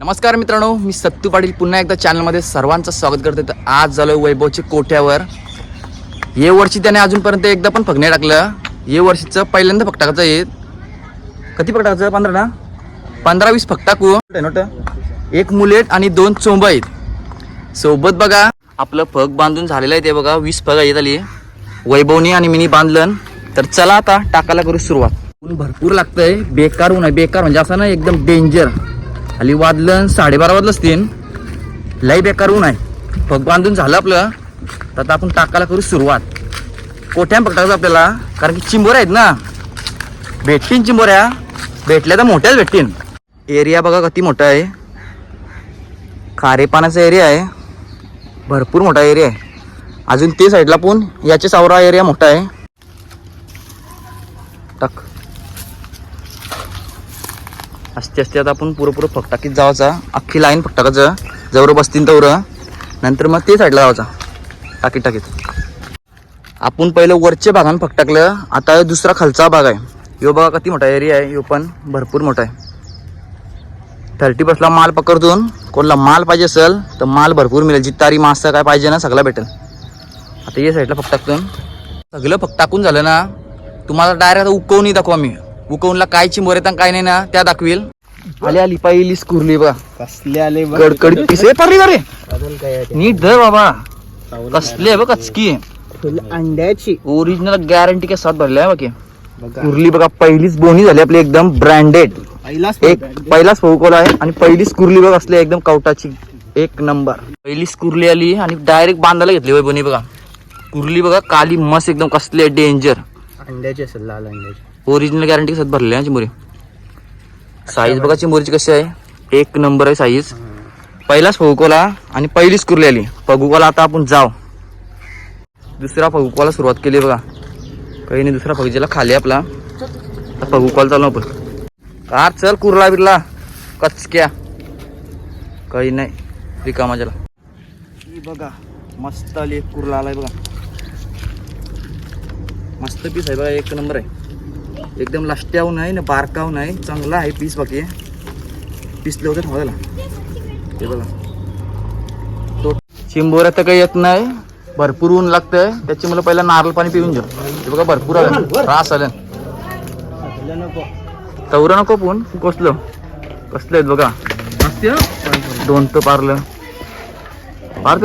नमस्कार मित्रांनो मी सत्तू पाटील. पुन्हा एकदा चॅनलमध्ये सर्वांचं स्वागत करतो. तर आज झालो वैभवच्या कोठ्यावर ये वर्षी त्याने अजूनपर्यंत एकदा पण फगणे टाकलं. ये वर्षीचं पहिल्यांदा फक टाकायचं आहे. किती फक टाकायचं पंधरा ना? पंधरा वीस फक टाकू नोट. एक मुलेट आणि दोन चोंब आहेत. सोबत बघा आपलं फग बांधून झालेलं आहे ते बघा. वीस फग येत आली. वैभवनी आणि मिनी बांधलं. तर चला आता टाकायला करू सुरुवात. ऊन भरपूर लागतंय. बेकार ऊन आहे. बेकार म्हणजे असं ना एकदम डेंजर खाली वाजलं साडेबारा वाजलं असतील. लई बेकार ऊन आहे. पग बांधून झालं आपलं. तर आता आपण टाकायला करू सुरुवात. कोठ्या पकडायचं आपल्याला? कारण की चिंबोऱ्या आहेत ना. भेटतीन चिंबोऱ्या. भेटल्या तर मोठ्याच भेटतीन एरिया बघा किती मोठा आहे. खारे एरिया आहे. भरपूर मोठा एरिया आहे. अजून ते साईडला पण याचे सावरा एरिया मोठा आहे. टाक. असते असते आता आपण पुरं पुरं फकटाकीत जावाचा अख्खी लाईन फकटाकाचं जवळ बसतील तवर. नंतर मग ते साईडला जावाचा टाकीत टाकीत. आपण पहिलं वरच्या भागानं फकटाकलं आता दुसरा खालचा भाग आहे. यो बघा किती मोठा एरिया आहे. यो पण भरपूर मोठा आहे. थर्टी बसला माल पकडतून कोणला माल पाहिजे असेल तर माल भरपूर मिळेल. जितारी मासा काय पाहिजे ना सगळं भेटेल. आता ये साईडला फकटाकतून सगळं फकटाकून झालं ना तुम्हाला डायरेक्ट आता उकवून दाखवा मी उकवूनला काय चिंबोर येतात काय नाही ना त्या दाखवील. आली आली पहिली स्कुरली बघा. कसले आले बघ. कडकडीत पिसे. पडली रे काय आहे? नीट धर बाबा. कसले बघ कचकी फुल अंड्याची. ओरिजिनल गॅरंटी के साथ भरले आहे बाकी. बघा. कुर्ली बघा पहिलीच बोनी झाली आपली एकदम ब्रँडेड पहिलाच एक पहिलाच फौकोला आहे आणि पहिलीच कुर्ली बघ असली एकदम कवटाची. एक नंबर. पहिलीच कुर्ली आली आणि डायरेक्ट बांधायला घेतली वैभवनी बघा. कुर्ली बघा काली मस्त एकदम कसले डेंजर अंड्याची असेल लाल अंड्याची. ओरिजिनल गॅरंटी कसं भरले आहे चिमुरी. साईज बघा चिमुरीची कशी आहे. एक नंबर आहे साईज पहिलाच फौकोला आणि पहिलीच कुर्ली आली. फगुकोला आता आपण जाव. दुसरा फगुकोला सुरुवात केली बघा. काही नाही दुसरा फगजीला खाली आपला. आता फगुकोला चालू आपण. कार चल कुर्ला बिरला. कचक्या. काही नाही. रिकामा ज्याला. बघा मस्त आली एक कुर्ला आलाय बघा. मस्त पीस आहे बघा एक नंबर आहे. एकदम लाष्ट्याहून नाही ना बारकाहून नाही चांगला आहे पीस बाकी. पिसलं होतं ठेवायला हे बघा. तो चिंबोऱ्या तर काही येत नाही. भरपूर ऊन लागतंय. त्याची मला पहिला नारळ पाणी पिऊन घेऊ ते बघा भरपूर आलं. त्रास आलं. नको तवरं नको पण कसलं? कसलं आहेत बघा. दोन तर पारलं पारत?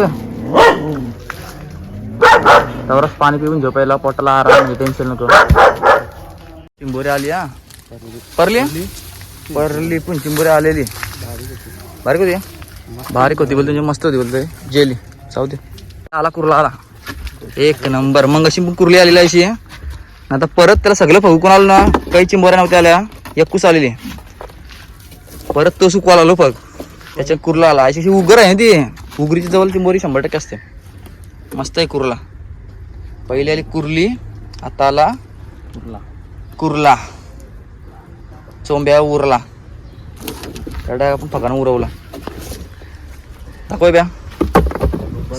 तवराच पाणी पिऊन जाऊ पहिला पोटाला आराम घे टेन्शन नको. चिंबोरी आली हा? परली? परली पण चिंबोरी आलेली. बारीक होती. बारीक होती बोलते म्हणजे मस्त होती बोलते. जेली. जाऊ दे. आला कुर्ला आला. एक नंबर. मग अशी पण कुर्ली आलेली अशी. आता परत त्याला सगळं फगकून आलो ना काही चिंबोऱ्या नव्हत्या आल्या. एकूच आलेली. परत तो सुकवाला आलो फग त्याच्या कुर्ला आला. अशी अशी उगर आहे ना ती. उगरीची जवळ चिंबोरी शंभर टक्के असते. मस्त आहे कुर्ला. पहिली आली कुर्ली आता आला कुर्ला. कुर्ला. चोंब्या उरला. त्या आपण फकानं उरवला. दाखव ब्या.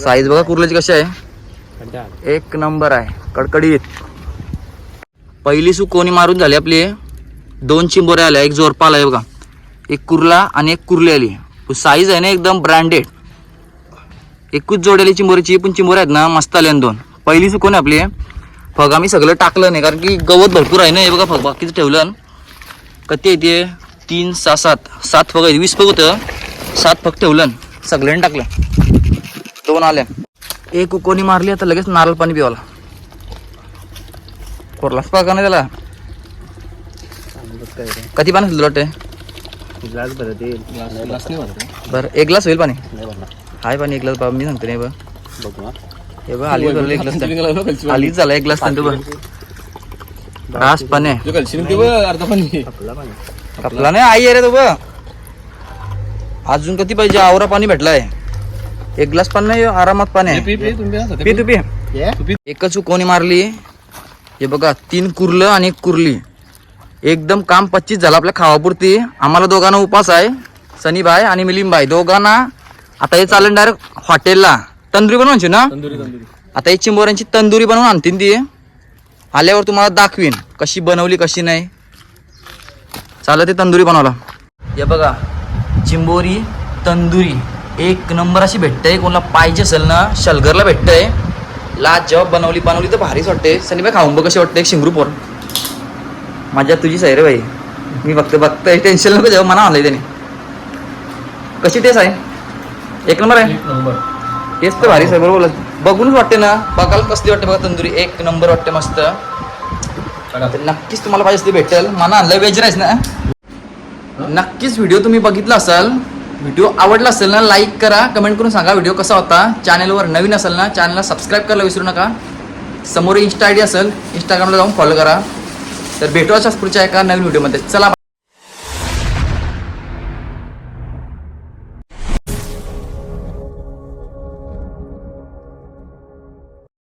साईज बघा कुर्ल्याची कशी आहे. एक नंबर आहे. कडकडीत. पहिली सुकोणी मारून झाली आपली. दोन चिंबोऱ्या आल्या एक जोरपा आलाय बघा. एक कुर्ला आणि एक कुर्ली आली. साईज आहे ना एकदम ब्रँडेड एकूच जोड आली चिंबोरीची पण चिंबोऱ्या आहेत ना मस्त आल्या दोन. पहिली सुकोन आपली. फग आम्ही सगळं टाकलं नाही कारण की गवत भरपूर आहे ना हे बघा फग बाकीचं ठेवलं किती आहे ते तीन सहा सात सात फग आहे वीस फग होतं सात फग ठेवलं सगळ्यांनी टाकलं. दोन आल्या. एक कोणी मारली आता लगेच नारळ पाणी पिवाला. कोरलाच पाका नाही त्याला. कधी पाणी असेल तुला वाटते ग्लास भरत ग्लास नाही भरत बरं एक ग्लास होईल पाणी. आहे हाय पाणी एक ग्लास बाबा मी सांगतो नाही बा. बघू हा. बघ आली भरलं एक ग्लास आलीच झाला एक ग्लास बघ. रास पाणी आहे. आपला पाणी. कपला नाही आई आहे रे तो बघ. अजून किती पाहिजे? आवरा पाणी भेटलाय. एक ग्लास पाणी नाही आरामात पाणी आहे. पी तू पी. ये? एकच कोणी मारली. हे बघा तीन कुर्लं आणि एक कुर्ली. एकदम काम पच्चीस झालं आपल्या खावापुरती. आम्हाला दोघांना उपास आहे सनीबाई आणि मिलिमबाई दोघांना आता हे चालेल डायरेक्ट हॉटेलला तंदुरी बनवायची ना? आता ही चिंबोऱ्यांची तंदुरी बनवून आणतील ती. आल्यावर तुम्हाला दाखवीन कशी बनवली कशी नाही. चालत ते तंदुरी बनवला हे बघा चिंबोरी तंदुरी. एक नंबर अशी भेटते कोणाला पाहिजे असेल ना शलगरला भेटतंय लाज जेव्हा बनवली बनवली तर भारीच वाटते. सनी खाऊन बघ कशी वाटते एक शिंगरू पोर. माझ्या तुझी सैरे भाई मी बघते बघतोय. टेन्शन नको जेव्हा मना आणलंय त्याने. कशी टेस्ट आहे? एक नंबर आहे? एक नंबर. तेच तर भारी सगळं बरोबर बघूनच वाटते ना. बघायला कसली वाटते बघा तंदुरी. एक नंबर वाटते मस्त. नक्कीच तुम्हाला पाहिजे असते भेटेल. मला आणलं वेज राईस ना. नक्कीच व्हिडिओ तुम्ही बघितला असाल व्हिडिओ आवडला असेल ना लाईक करा. कमेंट करून सांगा व्हिडिओ कसा होता. चॅनलवर नवीन असेल ना चॅनलला सबस्क्राईब करायला विसरू नका. समोर इन्स्टा आय डी असेल इंस्टाग्रामला जाऊन फॉलो करा. तर भेटू अशाच पुढच्या एका नवीन व्हिडिओमध्ये. चला